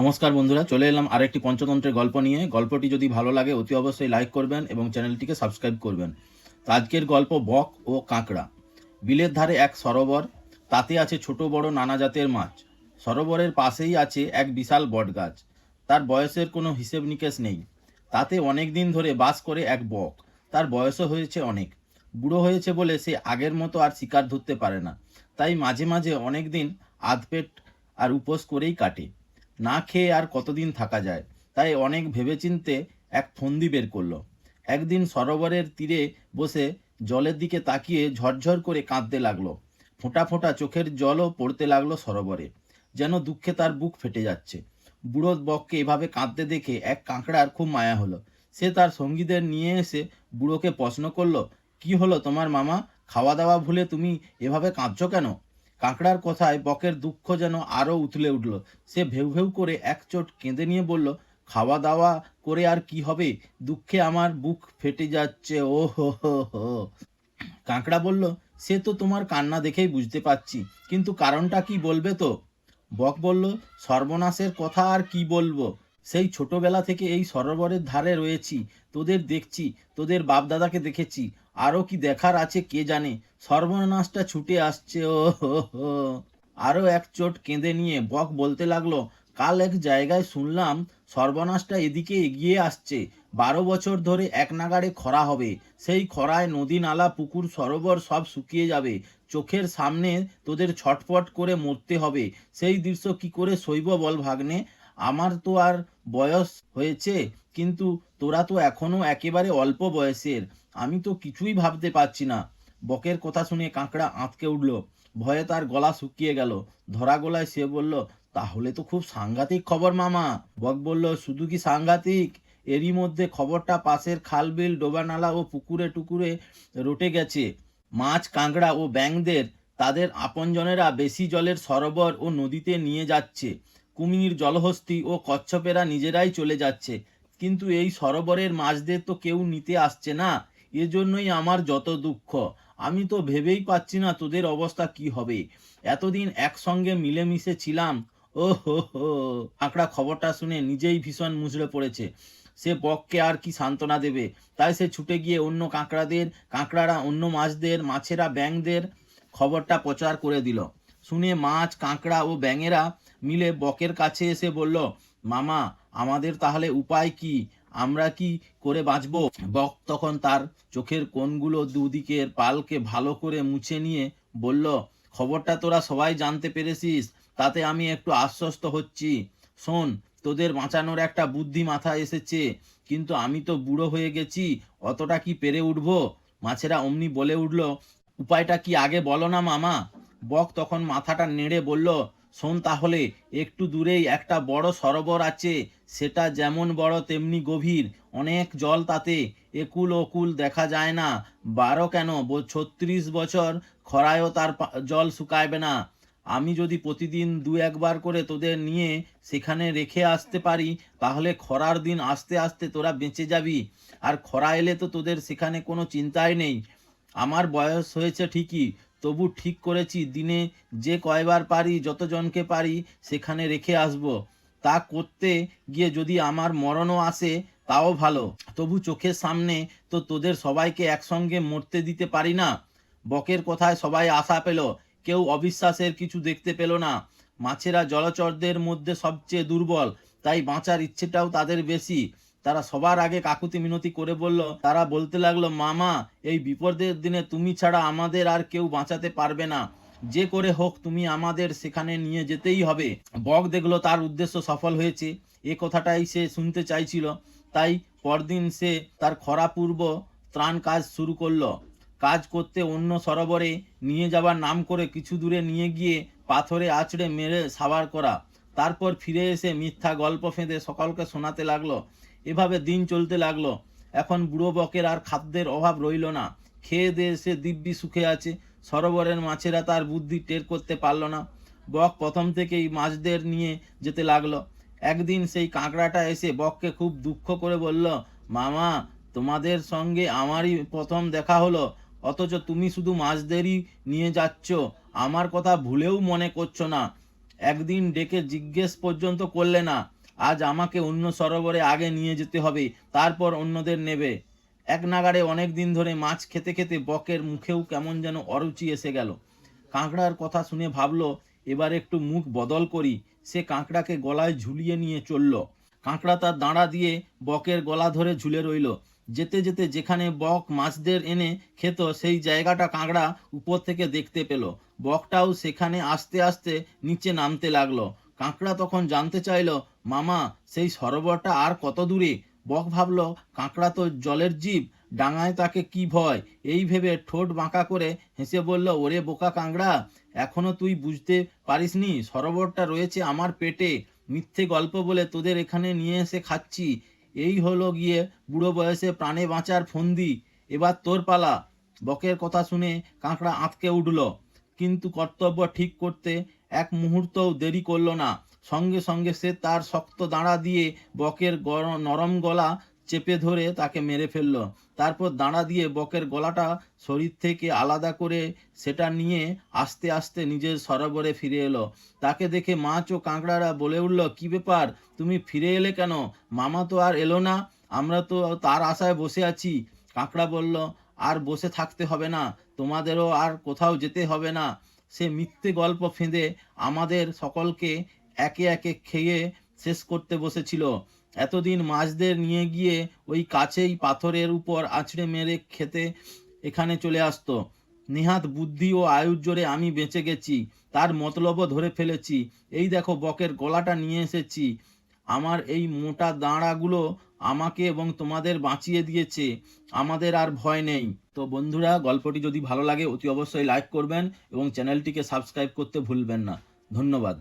নমস্কার বন্ধুরা, চলে এলাম আরেকটি পঞ্চতন্ত্রের গল্প নিয়ে। গল্পটি যদি ভালো লাগে, অতি অবশ্যই লাইক করবেন এবং চ্যানেলটিকে সাবস্ক্রাইব করবেন। আজকের গল্প বক ও কাঁকড়া। বিলের ধারে এক সরোবর, তাতে আছে ছোট বড় নানা জাতের মাছ। সরোবরের পাশেই আছে এক বিশাল বটগাছ। তার বয়সের কোনো হিসেব নিকেশ নেই। তাতে অনেক দিন ধরে বাস করে এক বক। তার বয়সও হয়েছে অনেক। বুড়ো হয়েছে বলে সে আগের মতো আর শিকার ধরতে পারে না। তাই মাঝে মাঝে অনেক দিন আধপেট আর উপোস করেই কাটে। না খেয়ে আর কতদিন থাকা যায়? তাই অনেক ভেবেচিন্তে এক ফন্দি বের করল। একদিন সরোবরের তীরে বসে জলের দিকে তাকিয়ে ঝরঝর করে কাঁদতে লাগল। ফোঁটা ফোঁটা চোখের জলও পড়তে লাগল সরোবরে, যেন দুঃখে তার বুক ফেটে যাচ্ছে। বুড়ো বককে এভাবে কাঁদতে দেখে এক কাঁকড়ার খুব মায়া হলো। সে তার সঙ্গীদের নিয়ে এসে বুড়োকে প্রশ্ন করল, কি হলো তোমার মামা? খাওয়া দাওয়া ভুলে তুমি এভাবে কাঁদছো কেন? কাঁকড়ার কথায় বকের দুঃখ যেন আরও উথলে উঠল। সে ভেউ ভেউ করে এক চোট কেঁদে নিয়ে বলল খাওয়া দাওয়া করে আর কি হবে? দুঃখে আমার বুক ফেটে যাচ্ছে ও হো হো। কাঁকড়া বলল, সে তো তোমার কান্না দেখেই বুঝতে পারছি কিন্তু কারণটা কি বলবে তো? বক বলল, সর্বনাশের কথা আর কি বলব? সেই ছোটবেলা থেকে এই সরোবরের ধারে রয়েছি, তোদের দেখছি, তোদের বাপ দাদাকে দেখেছি আরও কি দেখার আছে কে জানে? সর্বনাশটা ছুটে আসছে, ও আরও এক চোট কেঁদে নিয়ে বক বলতে লাগল, কাল এক জায়গায় শুনলাম সর্বনাশটা এদিকে এগিয়ে আসছে, বারো বছর ধরে এক নাগাড়ে খরা হবে, সেই খরায় নদী নালা, পুকুর, সরোবর সব শুকিয়ে যাবে, চোখের সামনে তোদের ছটফট করে মরতে হবে, সেই দৃশ্য কি করে সইব বল ভাগ্নে? আমার তো আর বয়স হয়েছে, কিন্তু তোরা তো এখনও একেবারে অল্প বয়সের। আমি তো কিছুই ভাবতে পারছি না। বকের কথা শুনে কাঁকড়া আঁতকে উঠল। ভয়ে তার গলা শুকিয়ে গেল। ধরা গলায় সে বলল, তাহলে তো খুব সাংঘাতিক খবর মামা। বক বলল, শুধু কি সাংঘাতিক? এরই মধ্যে খবরটা পাশের খাল খালবিল ডোবানালা ও পুকুরে টুকুরে রটে গেছে। মাছ, কাঁকড়া ও ব্যাঙদের, তাদের আপনজনেরা বেশি জলের সরোবর ও নদীতে নিয়ে যাচ্ছে। কুমির, জলহস্তি ও কচ্ছপেরা নিজেরাই চলে যাচ্ছে। কিন্তু এই সরোবরের মাছদের তো কেউ নিতে আসছে না। এজন্যই আমার যত দুঃখ। আমি তো ভেবেই পাচ্ছি না তোদের অবস্থা কি হবে। এতদিন একসঙ্গে মিলেমিশে ছিলাম। ও হো। হো কাঁকড়া খবরটা শুনে নিজেই ভীষণ মুচড়ে পড়েছে। সে বককে আর কি সান্ত্বনা দেবে? তাই সে ছুটে গিয়ে অন্য কাঁকড়াদের, কাঁকড়ারা অন্য মাছদের, মাছেরা ব্যাঙদের খবরটা প্রচার করে দিল। শুনে মাছ, কাঁকড়া ও ব্যাঙেরা মিলে বকের কাছে এসে বলল, মামা, আমাদের তাহলে উপায় কি? আমরা কি করে বাঁচব? বক তখন তার চোখের কোণগুলো দুদিকের পালকে ভালো করে মুছে নিয়ে বলল, খবরটা তোরা সবাই জানতে পেরেছিস, তাতে আমি একটু আশ্বস্ত হচ্ছি। শোন, তোদের বাঁচানোর একটা বুদ্ধি মাথায় এসেছে, কিন্তু আমি তো বুড়ো হয়ে গেছি, অতটা কি পেরে উঠব? মাছেরা অমনি বলে উঠল, উপায়টা কি আগে বলো না মামা? বক তখন মাথাটা নেড়ে বলল শোন তাহলে, একটু দূরেই একটা বড় সরোবর আছে, সেটা যেমন বড় তেমনি গভীর। অনেক জল তাতে, একুল ওকুল দেখা যায় না। বারো কেন? ছত্রিশ বছর খরায়ও তার জল শুকাইবে না। আমি যদি প্রতিদিন দু একবার করে তোদের নিয়ে সেখানে রেখে আসতে পারি, তাহলে খরার দিন আস্তে আস্তে তোরা বেঁচে যাবি। আর খরা এলে তো তোদের সেখানে কোনো চিন্তাই নেই। আমার বয়স হয়েছে ঠিকই তবু ঠিক করেছি, দিনে যে কয়বার পারি, যতজনকে পারি, সেখানে রেখে আসব। তা করতে গিয়ে যদি আমার মরণও আসে, তাও ভালো। তবু চোখের সামনে তো তোদের সবাইকে একসঙ্গে মরতে দিতে পারি না। বকের কথায় সবাই আশা পেল, কেউ অবিশ্বাসের কিছু দেখতে পেল না। মাছেরা জলচরদের মধ্যে সবচেয়ে দুর্বল, তাই বাঁচার ইচ্ছেটাও তাদের বেশি। তারা সবার আগে কাকুতি মিনতি করে বলল, তারা বলতে লাগল, মামা, এই বিপদের দিনে তুমি ছাড়া আমাদের আর কেউ বাঁচাতে পারবে না। যে করে হোক তুমি আমাদের সেখানে নিয়ে যেতেই হবে। বক দেখল, তার উদ্দেশ্য সফল হয়েছে। এ কথাটাই সে শুনতে চাইছিল। তাই পরদিন সে তার খরাপূর্ব ত্রাণ কাজ শুরু করল। কাজ করতে অন্য সরোবরে নিয়ে যাবার নাম করে কিছু দূরে নিয়ে গিয়ে পাথরে আছড়ে মেরে সাবার করা। তারপর ফিরে এসে মিথ্যা গল্প ফেঁদে সকলকে শোনাতে লাগল, এভাবে দিন চলতে লাগল। এখন বুড়ো বকের আর খাদ্যের অভাব রইল না। খেয়ে দিয়ে সে দিব্যি সুখে আছে, সরোবরের মাছেরা তার বুদ্ধি টের করতে পারল না। বক প্রথম থেকেই মাছদের নিয়ে যেতে লাগল। একদিন সেই কাঁকড়াটা এসে বককে খুব দুঃখ করে বলল, মামা, তোমাদের সঙ্গে আমারই প্রথম দেখা হলো, অথচ তুমি শুধু মাছদেরই নিয়ে যাচ্ছ। আমার কথা ভুলেও মনে করছ না। একদিন ডেকে জিজ্ঞেস পর্যন্ত করলে না, আজ আমাকে অন্য সরোবরে আগে নিয়ে যেতে হবে, তারপর অন্যদের নেবে। এক নাগাড়ে অনেক দিন ধরে মাছ খেতে খেতে বকের মুখেও কেমন যেন অরুচি এসে গেল। কাঁকড়ার কথা শুনে ভাবলো, এবার একটু মুখ বদল করি। সে কাঁকড়াকে গলায় ঝুলিয়ে নিয়ে চলল। কাঁকড়া তার দাঁড়া দিয়ে বকের গলা ধরে ঝুলে রইল। যেতে যেতে যেখানে বক মাছদের এনে খেত, সেই জায়গাটা কাঁকড়া উপর থেকে দেখতে পেল। বকটাও সেখানে আস্তে আস্তে নিচে নামতে লাগল। কাঁকড়া তখন জানতে চাইলো, মামা, সেই সরোবরটা আর কত দূরে? বক ভাবলো, কাঁকড়া তো জলের জীব, ডাঙায় তাকে কি ভয়? এই ভেবে ঠোঁট বাঁকা করে হেসে বলল, ওরে বোকা কাঁকড়া, এখনও তুই বুঝতে পারিসনি, সরোবরটা রয়েছে আমার পেটে। মিথ্যে গল্প বলে তোদের এখানে নিয়ে এসে খাচ্ছি। এই হলো গিয়ে বুড়ো বয়সে প্রাণে বাঁচার ফন্দি। এবার তোর পালা। বকের কথা শুনে কাঁকড়া আঁতকে উঠল। কিন্তু কর্তব্য ঠিক করতে এক মুহূর্তও দেরি করল না। সঙ্গে সঙ্গে সে তার শক্ত দাঁড়া দিয়ে বকের নরম গলা চেপে ধরে তাকে মেরে ফেলল। তারপর দাঁড়া দিয়ে বকের গলাটা শরীর থেকে আলাদা করে সেটা নিয়ে আস্তে আস্তে নিজের সরোবরে ফিরে এলো। তাকে দেখে মাছ ও কাঁকড়ারা বলে উঠল, কি ব্যাপার? তুমি ফিরে এলে কেন? মামা তো আর এলো না। আমরা তো তার আশায় বসে আছি। কাঁকড়া বলল আর বসে থাকতে হবে না, তোমাদেরও আর কোথাও যেতে হবে না। সে মিথ্যে গল্প ফেঁদে আমাদের সকলকে একে একে খেয়ে শেষ করতে বসেছিল। এতদিন মাছদের নিয়ে গিয়ে ওই কাছেই পাথরের উপর আছড়ে মেরে খেতে এখানে চলে আসতো। নেহাত বুদ্ধি ও আয়ুর জোরে আমি বেঁচে গেছি, তার মতলবও ধরে ফেলেছি। এই দেখো, বকের গলাটা নিয়ে এসেছি। আমার এই মোটা দাঁড়াগুলো আমাকে এবং তোমাদের বাঁচিয়ে দিয়েছে। আমাদের আর ভয় নেই। তো বন্ধুরা, গল্পটি যদি ভালো লাগে, অতি অবশ্যই লাইক করবেন এবং চ্যানেলটিকে সাবস্ক্রাইব করতে ভুলবেন না। ধন্যবাদ।